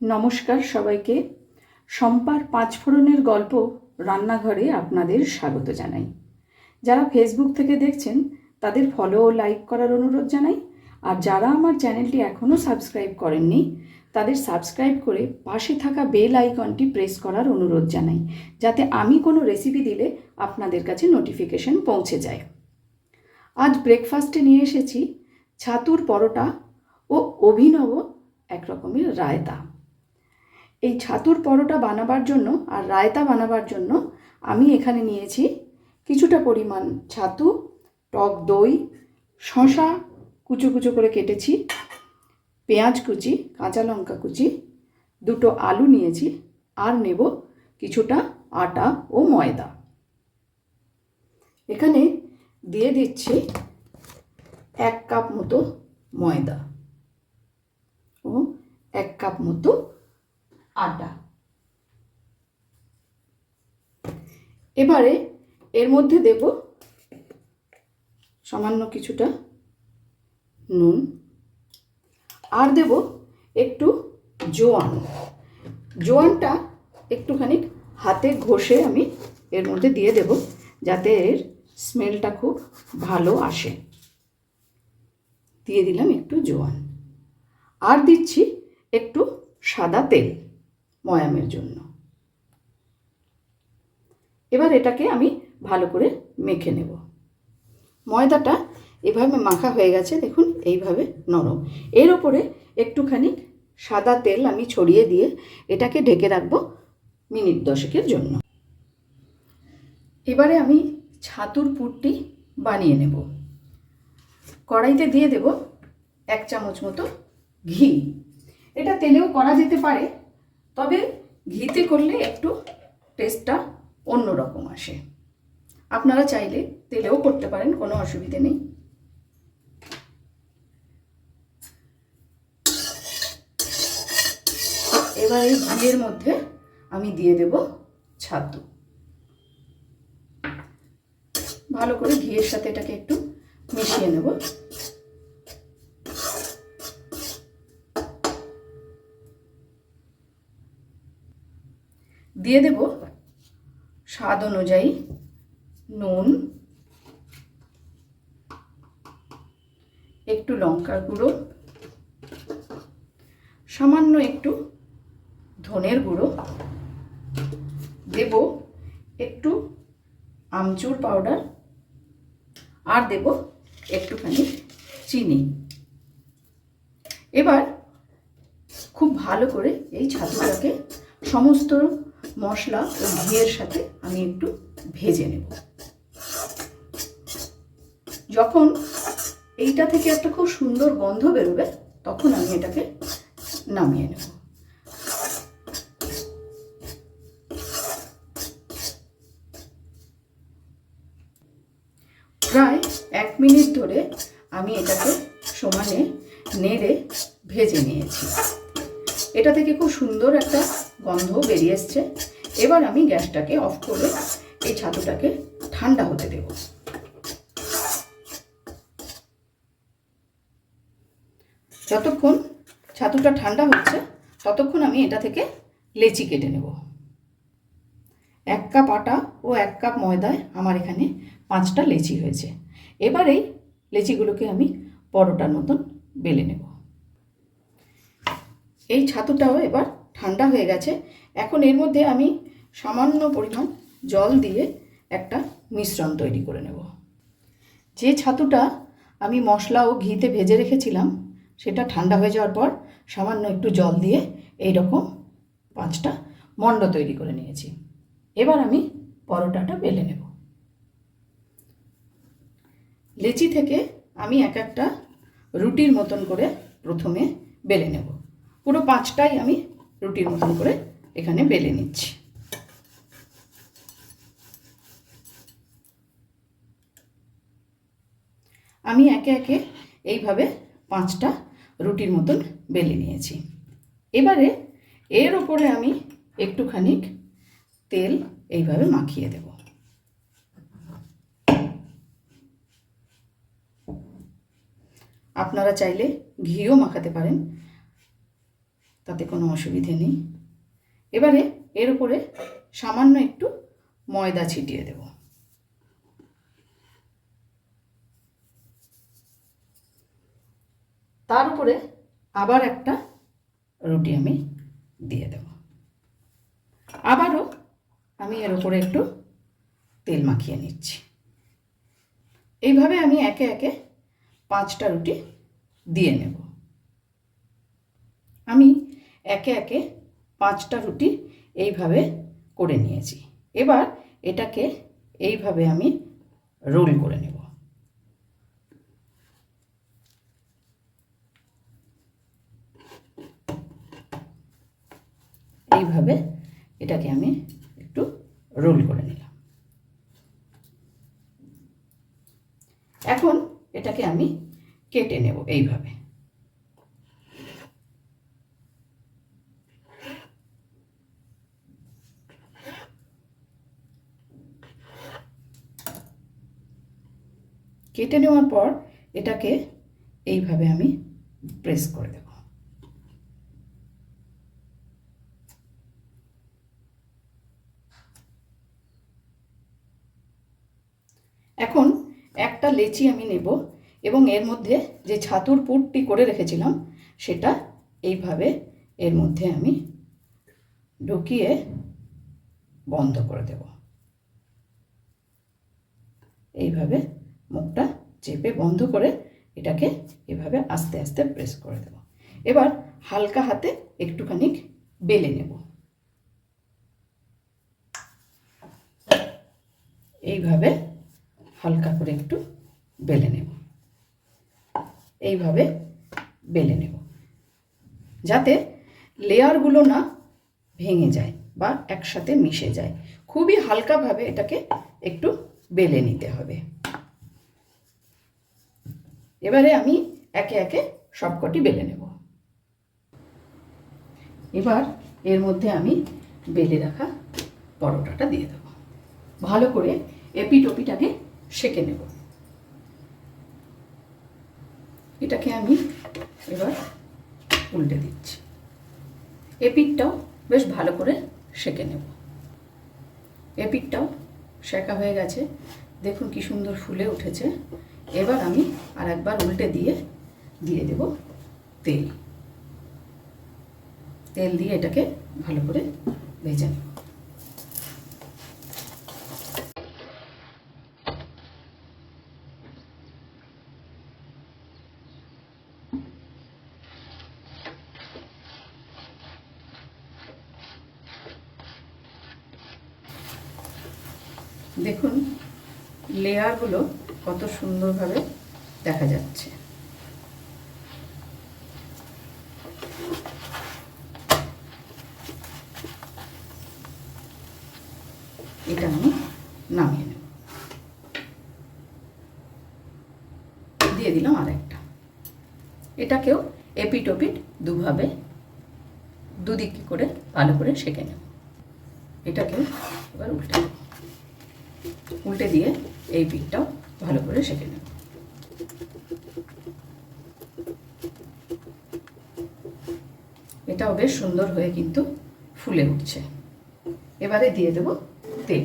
নমস্কার সবাইকে। সম্পার পাঁচফোড়নের গল্প রান্নাঘরে আপনাদের স্বাগত জানাই। যারা ফেসবুক থেকে দেখছেন, তাদের ফলো ও লাইক করার অনুরোধ জানাই। আর যারা আমার চ্যানেলটি এখনও সাবস্ক্রাইব করেননি, তাদের সাবস্ক্রাইব করে পাশে থাকা বেল আইকনটি প্রেস করার অনুরোধ জানাই, যাতে আমি কোনো রেসিপি দিলে আপনাদের কাছে নোটিফিকেশন পৌঁছে যায়। আজ ব্রেকফাস্টে নিয়ে এসেছি ছাতুর পরোটা ও অভিনব এক রকমের রায়তা। এই ছাতুর পরোটা বানাবার জন্য আর রায়তা বানাবার জন্য আমি এখানে নিয়েছি কিছুটা পরিমাণ ছাতু, টক দই শশা কুচো কুচো করে কেটেছি, পেঁয়াজ কুচি, কাঁচা লঙ্কা কুচি, দুটো আলু নিয়েছি আর নেব কিছুটা আটা ও ময়দা। এখানে দিয়ে দিচ্ছি এক কাপ মতো ময়দা ও এক কাপ মতো আটা এবারে এর মধ্যে দেব সামান্য কিছুটা নুন। আর দেব একটু জোয়ান। জোয়ানটা একটুখানি হাতে ঘষে আমি এর মধ্যে দিয়ে দেব যাতে এর স্মেলটা খুব ভালো আসে। দিয়ে দিলাম একটু জোয়ান। আর দিচ্ছি একটু সাদা তেল। ময়ামের জন্য। এবার এটাকে আমি ভালো করে মেখে নেব। ময়দাটা এভাবে মাখা হয়ে গেছে, দেখুন, এইভাবে নরম। এর ওপরে একটুখানি সাদা তেল আমি ছড়িয়ে দিয়ে এটাকে ঢেকে রাখব মিনিট দশেকের জন্য। এবারে আমি ছাতুর পুরটি বানিয়ে নেব। কড়াইতে দিয়ে দেব এক চামচ মতো ঘি। এটা তেলেও করা যেতে পারে তবে ঘিতে করলে একটু টেস্টটা অন্যরকম আসে। আপনারা চাইলে তেলেও করতে পারেন, কোনো অসুবিধে নেই। এবার এই ঘিয়ের মধ্যে আমি দিয়ে দেব ছাতু। ভালো করে ঘিয়ের সাথে এটাকে একটু মিশিয়ে নেব। দিয়ে দেব স্বাদ অনুযায়ী নুন, একটু লঙ্কার গুঁড়ো, সামান্য একটু ধনের গুঁড়ো। দেব একটু আমচুর পাউডার আর দেব একটুখানি চিনি। এবার খুব ভালো করে এই ছাতুটাকে সমস্ত মশলা ও ঘিয়ের সাথে আমি একটু ভেজে নেব। যখন এইটা থেকে একটা খুব সুন্দর গন্ধ বেরোবে, তখন আমি এটাকে নামিয়ে নেব। প্রায় এক মিনিট ধরে আমি এটাকে সমানে নেড়ে ভেজে নিয়েছি। এটা থেকে খুব সুন্দর একটা গন্ধ বেরিয়ে এসছে। এবার আমি গ্যাসটাকে অফ করে এই ছাতুটাকে ঠান্ডা হতে দেব। যতক্ষণ ছাতুটা ঠান্ডা হচ্ছে, ততক্ষণ আমি এটা থেকে লেচি কেটে নেব। এক কাপ আটা ও এক কাপ ময়দায় আমার এখানে পাঁচটা লেচি হয়েছে। এবার এই লেচিগুলোকে আমি পরোটার মতন বেলে নেব। এই ছাতুটাও এবার ঠান্ডা হয়ে গেছে। এখন এর মধ্যে আমি সামান্য পরিমাণ জল দিয়ে একটা মিশ্রণ তৈরি করে নেব। যে ছাতুটা আমি মশলা ও ঘিতে ভেজে রেখেছিলাম, সেটা ঠান্ডা হয়ে যাওয়ার পর সামান্য একটু জল দিয়ে এই রকম পাঁচটা মণ্ড তৈরি করে নিয়েছি। এবার আমি পরোটাটা বেলে নেব। লেচি থেকে আমি এক একটা রুটির মতন করে প্রথমে বেলে নেব। পুরো পাঁচটাই আমি রুটির মতন করে এখানে বেলে নিচ্ছি। আমি একে একে এইভাবে পাঁচটা রুটির মতন বেলে নিয়েছি। এবারে এর ওপরে আমি একটুখানি তেল এইভাবে মাখিয়ে দেব। আপনারা চাইলে ঘিও মাখাতে পারেন, তাতে কোনো অসুবিধে নেই। এবারে এর উপরে সামান্য একটু ময়দা ছিটিয়ে দেব। তার উপরে আবার একটা রুটি আমি দিয়ে দেব। আবারও আমি এর উপরে একটু তেল মাখিয়ে নিচ্ছি। এইভাবে আমি একে একে পাঁচটা রুটি দিয়ে নেব। আমি একে একে পাঁচটা রুটি এইভাবে করে নিয়েছি। এবার এটাকে এইভাবে আমি রোল করে নেব। এইভাবে এটাকে আমি একটু রোল করে নিলাম। এখন এটাকে আমি কেটে নেব এইভাবে। কেটে নেওয়ার পর এটাকে এইভাবে আমি প্রেস করে দেব এখন একটা লেচি আমি নেব এবং এর মধ্যে যে ছাতুর পুরটি করে রেখেছিলাম, সেটা এইভাবে এর মধ্যে আমি ঢুকিয়ে বন্ধ করে দেব। এইভাবে মুখটা চেপে বন্ধ করে এটাকে এভাবে আস্তে আস্তে প্রেস করে দেব। এবার হালকা হাতে একটুখানি বেলে নেব। এইভাবে হালকা করে একটু বেলে নেব। এইভাবে বেলে নেব। যাতে লেয়ারগুলো না ভেঙে যায় বা একসাথে মিশে যায়। খুবই হালকাভাবে এটাকে একটু বেলে নিতে হবে। এবারে আমি একে একে সবকটি বেলে নেব। এবার এর মধ্যে আমি বেলে রাখা পরোটাটা দিয়ে দেব। ভালো করে এপিট ওপিটাকে সেকে নেব। এটাকে আমি এবার উল্টে দিচ্ছি। এপিটটাও বেশ ভালো করে সেকে নেব। এপিটটাও শেখা হয়ে গেছে। দেখুন কি সুন্দর ফুলে উঠেছে। এবার আমি আর একবার উল্টে দিয়ে দিয়ে দেব তেল। তেল দিয়ে এটাকে ভালো করে ভেজে নেব। দেখুন লেয়ারগুলো কত সুন্দরভাবে দেখা যাচ্ছে। এটা আমি নামিয়ে নেব। দিয়ে দিলাম আর একটা এটাকেও এপিট ওপিট দুভাবে দুদিক করে ভালো করে সেঁকে নেব। এটাকেও এবার উল্টে উল্টে দিয়ে এই পিঠটাও ভালো করে সেঁকে নেব। এটাও বেশ সুন্দর হয়ে কিন্তু ফুলে উঠছে। এবারে দিয়ে দেব তেল।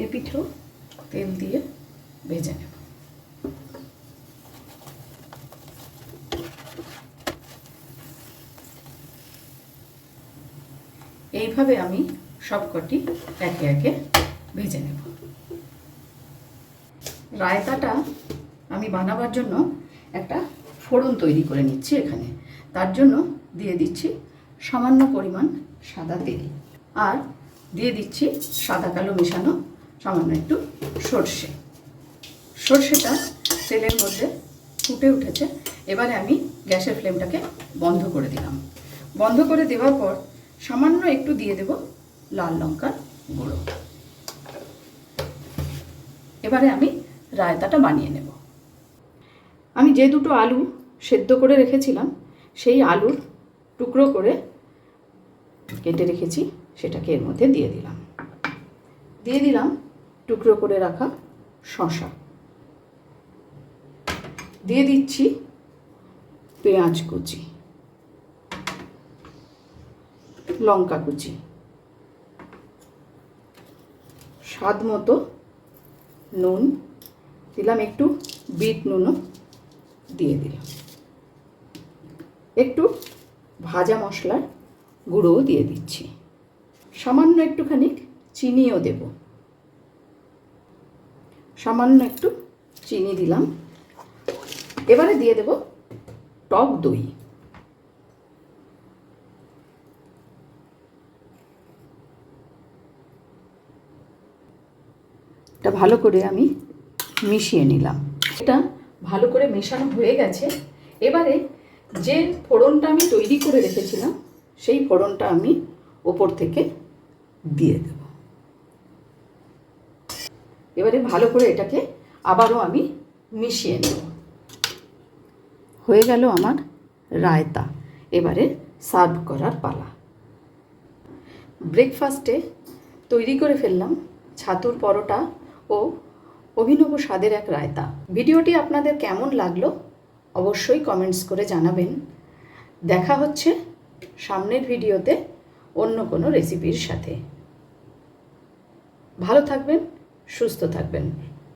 এই পিঠেও তেল দিয়ে ভেজে নেব। এইভাবে আমি সবকটি একে একে ভেজে নেব। রায়তাটা আমি বানাবার জন্য একটা ফোড়ন তৈরি করে নিচ্ছি এখানে। তার জন্য দিয়ে দিচ্ছি সামান্য পরিমাণ সাদা তেল আর দিয়ে দিচ্ছি সাদা কালো মেশানো সামান্য একটু সর্ষে। সর্ষেটা তেলের মধ্যে ফুটে উঠেছে। এবারে আমি গ্যাসের ফ্লেমটাকে বন্ধ করে দিলাম। বন্ধ করে দেওয়ার পর সামান্য একটু দিয়ে দেব লাল লঙ্কার গুঁড়ো। এবারে আমি রায়তাটা বানিয়ে নেব। আমি যে দুটো আলু সেদ্ধ করে রেখেছিলাম, সেই আলুর টুকরো করে কেটে রেখেছি, সেটাকে এর মধ্যে দিয়ে দিলাম। দিয়ে দিলাম টুকরো করে রাখা শশা দিয়ে দিচ্ছি পেঁয়াজ কুচি। লঙ্কা কুচি। স্বাদ মতো নুন দিলাম, একটু বিট নুনও দিয়ে দিলাম। একটু ভাজা মশলার গুঁড়োও দিয়ে দিচ্ছি। সামান্য একটুখানি চিনিও দেব। সামান্য একটু চিনি দিলাম। এবারে দিয়ে দেব টক দই। এটা ভালো করে আমি মিশিয়ে নিলাম। এটা ভালো করে মেশানো হয়ে গেছে। এবারে যে ফোড়নটা আমি তৈরি করে রেখেছিলাম, সেই ফোড়নটা আমি ওপর থেকে দিয়ে দেব। এবারে ভালো করে এটাকে আবারও আমি মিশিয়ে নেব। হয়ে গেল আমার রায়তা। এবারে সার্ভ করার পালা। ব্রেকফাস্টে তৈরি করে ফেললাম। ছাতুর পরোটা ও অভিনব স্বাদের এক রায়তা। ভিডিওটি আপনাদের কেমন লাগল অবশ্যই কমেন্টস করে জানাবেন। দেখা হচ্ছে সামনের ভিডিওতে অন্য কোনো রেসিপির সাথে। ভালো থাকবেন, সুস্থ থাকবেন।